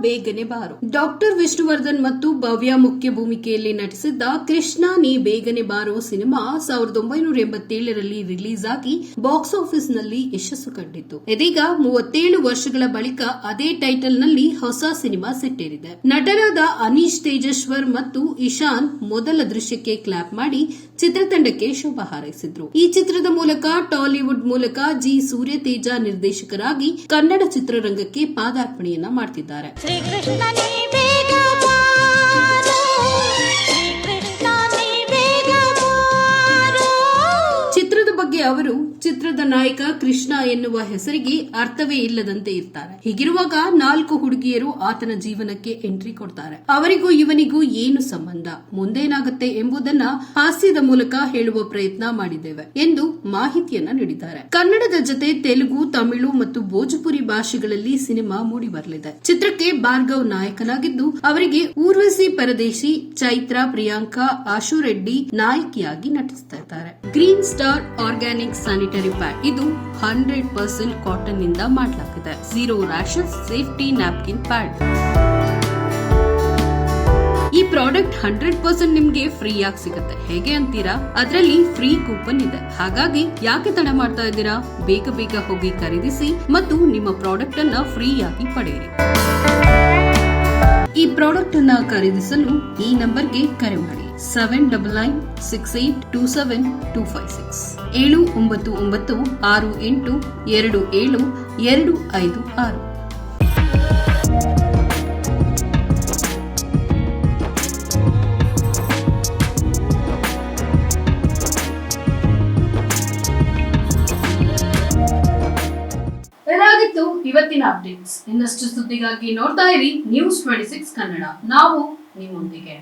ಬೇಗನೆ ಬಾರು. ಡಾಕ್ಟರ್ ವಿಷ್ಣುವರ್ಧನ್ ಮತ್ತು ಭವ್ಯ ಮುಖ್ಯ ಭೂಮಿಕೆಯಲ್ಲಿ ನಟಿಸಿದ್ದ ಕೃಷ್ಣ ನೀ ಬೇಗನೆ ಬಾರೋ ಸಿನಿಮಾ ಸಾವಿರದ ಒಂಬೈನೂರ ಎಂಬತ್ತೇಳರಲ್ಲಿ ರಿಲೀಸ್ ಆಗಿ ಬಾಕ್ಸ್ ಆಫೀಸ್ನಲ್ಲಿ ಯಶಸ್ಸು ಕಂಡಿತ್ತು. ಇದೀಗ ಮೂವತ್ತೇಳು ವರ್ಷಗಳ ಬಳಿಕ ಅದೇ ಟೈಟಲ್ನಲ್ಲಿ ಹೊಸ ಸಿನಿಮಾ ಸೆಟ್ಟೇರಿದೆ. ನಟರಾದ ಅನೀಶ್ ತೇಜೇಶ್ವರ್ ಮತ್ತು ಇಶಾನ್ ಮೊದಲ ದೃಶ್ಯಕ್ಕೆ ಕ್ಲಾಪ್ ಮಾಡಿ ಚಿತ್ರತಂಡಕ್ಕೆ ಶುಭ ಹಾರೈಸಿದ್ರು. ಈ ಚಿತ್ರದ ಮೂಲಕ ಟಾಲಿವುಡ್ ಮೂಲಕ ಜಿ ಸೂರ್ಯ ತೇಜ ನಿರ್ದೇಶಕರಾಗಿ ಕನ್ನಡ ಚಿತ್ರರಂಗಕ್ಕೆ ಪಾದಾರ್ಪಣೆಯನ್ನ ಮಾಡ್ತಿದ್ದಾರೆ. ಚಿತ್ರದ ಬಗ್ಗೆ ಅವರು ಚಿತ್ರದ ನಾಯಕ ಕೃಷ್ಣ ಎನ್ನುವ ಹೆಸರಿಗೆ ಅರ್ಥವೇ ಇಲ್ಲದಂತೆ ಇರ್ತಾರೆ. ಹೀಗಿರುವಾಗ ನಾಲ್ಕು ಹುಡುಗಿಯರು ಆತನ ಜೀವನಕ್ಕೆ ಎಂಟ್ರಿ ಕೊಡ್ತಾರೆ. ಅವರಿಗೂ ಇವನಿಗೂ ಏನು ಸಂಬಂಧ? ಮುಂದೇನಾಗುತ್ತೆ ಎಂಬುದನ್ನ ಹಾಸ್ಯದ ಮೂಲಕ ಹೇಳುವ ಪ್ರಯತ್ನ ಮಾಡಿದ್ದೇವೆ ಎಂದು ಮಾಹಿತಿಯನ್ನ ನೀಡಿದ್ದಾರೆ. ಕನ್ನಡದ ಜೊತೆ ತೆಲುಗು, ತಮಿಳು ಮತ್ತು ಭೋಜಪುರಿ ಭಾಷೆಗಳಲ್ಲಿ ಸಿನಿಮಾ ಮೂಡಿ ಬರಲಿದೆ ಚಿತ್ರಕ್ಕೆ ಭಾರ್ಗವ್ ನಾಯಕನಾಗಿದ್ದು, ಅವರಿಗೆ ಊರ್ವಶಿ ಪರದೇಶಿ ಚೈತ್ರ, ಪ್ರಿಯಾಂಕಾ, ಆಶು ರೆಡ್ಡಿ ನಾಯಕಿಯಾಗಿ ನಟಿಸ್ತಾ ಇದ್ದಾರೆ. Green star organic sanitary pad ಇದು ಹಂಡ್ರೆಡ್ ಪರ್ಸೆಂಟ್ ಕಾಟನ್ನಿಂದ ಮಾಡಲಾಗಿದೆ zero rashes safety napkin pad ಈ ಪ್ರಾಡಕ್ಟ್ ಹಂಡ್ರೆಡ್ ಪರ್ಸೆಂಟ್ ನಿಮ್ಗೆ ಫ್ರೀ ಆಗಿ ಸಿಗುತ್ತೆ. ಹೇಗೆ ಅಂತೀರಾ? ಅದರಲ್ಲಿ ಫ್ರೀ ಕೂಪನ್ ಇದೆ. ಹಾಗಾಗಿ ಯಾಕೆ ತಡ ಮಾಡ್ತಾ ಇದ್ದೀರಾ? ಬೇಗ ಬೇಗ ಹೋಗಿ ಖರೀದಿಸಿ ಮತ್ತು ನಿಮ್ಮ ಪ್ರಾಡಕ್ಟ್ ಅನ್ನ ಫ್ರೀ ಆಗಿ ಪಡೆಯಿರಿ. ಈ ಪ್ರಾಡಕ್ಟ್ ಅನ್ನ ಖರೀದಿಸಲು ಈ ನಂಬರ್ಗೆ ಕರೆ ಮಾಡಿ. Seven double nine six eight two seven two five six. ಏಳು ಒಂಬತ್ತು ಒಂಬತ್ತು ಆರು ಎಂಟು ಎರಡು ಏಳು ಎರಡು ಐದು ಆರು. ಇವತ್ತಿನ ಅಪ್ಡೇಟ್ಸ್ ಇನ್ನಷ್ಟು ಸುದ್ದಿಗಾಗಿ ನೋಡ್ತಾ ಇರಿ ನ್ಯೂಸ್ ಟ್ವೆಂಟಿ ಸಿಕ್ಸ್ ಕನ್ನಡ. ನಾವು ನಿಮ್ಮೊಂದಿಗೆ.